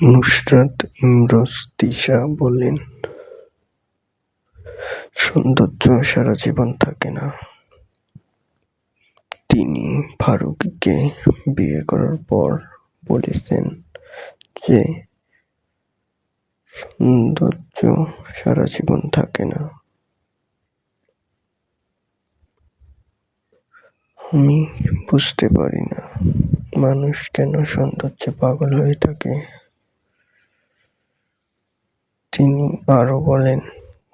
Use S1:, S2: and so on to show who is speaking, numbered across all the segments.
S1: নুসরাত ইমরোজ তিশা বলেন, সৌন্দর্য সারা জীবন থাকে না। তিনি ফারুকীকে বিয়ে করার পর বলেছেন যে, সৌন্দর্য সারা জীবন থাকে না। আমি বুঝতে পারি না মানুষ কেন সৌন্দর্যে পাগল হয়ে থাকে। তিনি আরও বলেন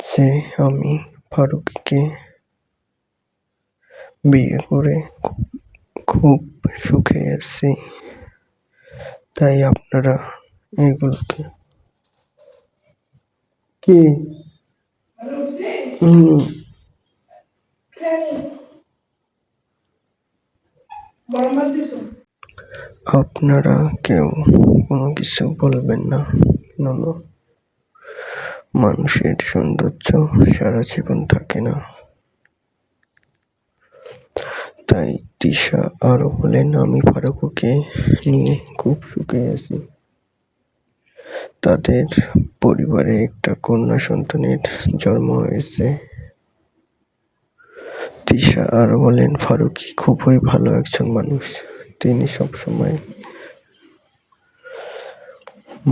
S1: যে, আমি ফারুকীকে বিয়ে করে খুব সুখে আছি। তাই আপনারা এগুলোকে কি আপনারা কেউ কোনো কিছু বলবেন না কেননা মানুষের সৌন্দর্য সারা জীবন থাকে না। তাই তিশা আরও বলেন, আমি ফারুককে নিয়ে খুব সুখে আছি। তাদের পরিবারে একটা কন্যা সন্তানের জন্ম হয়েছে। তিশা আরও বলেন, ফারুকী খুবই ভালো একজন মানুষ। তিনি সবসময়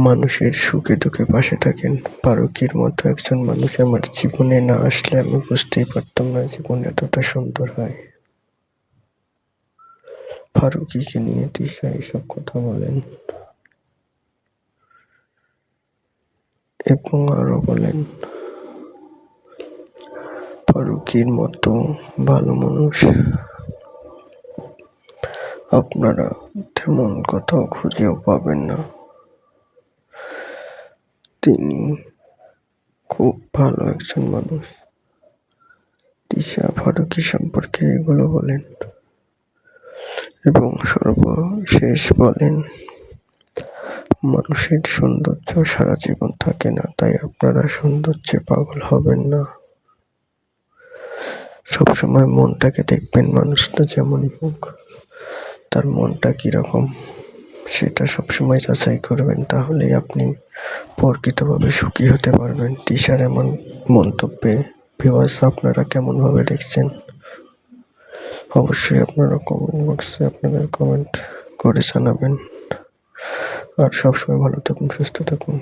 S1: মানুষের সুখে দুঃখে পাশে থাকেন। ফারুকীর মতো একজন মানুষ আমার জীবনে না আসলে আমি বুঝতেই পারতাম না জীবন এতটা সুন্দর হয়। ফারুকীকে নিয়ে তিশা এসব কথা বলেন এবং আরও বলেন, ফারুকীর মতো ভালো মানুষ আপনারা তেমন কোথাও খুঁজেও পাবেন না। তিনি খুব ভালো একজন মানুষ। তিশা ফারুকী সম্পর্কে এগুলো বলেন এবং সর্বশেষ বলেন, মানুষের সৌন্দর্য সারা জীবন থাকে না তাই আপনারা সৌন্দর্যে পাগল হবেন না। সবসময় মনটাকে দেখবেন মানুষটা যেমনই হোক তার মনটা কীরকম সেটা সবসময় যাচাই করবেন, তাহলেই আপনি প্রকৃতভাবে সুখী হতে পারবেন। তিশার এমন মন্তব্যে ভিউয়ার্স আপনারা কেমনভাবে দেখছেন? অবশ্যই আপনারা কমেন্ট বক্সে আপনাদের কমেন্ট করে জানাবেন। আর সবসময় ভালো থাকুন, সুস্থ থাকুন।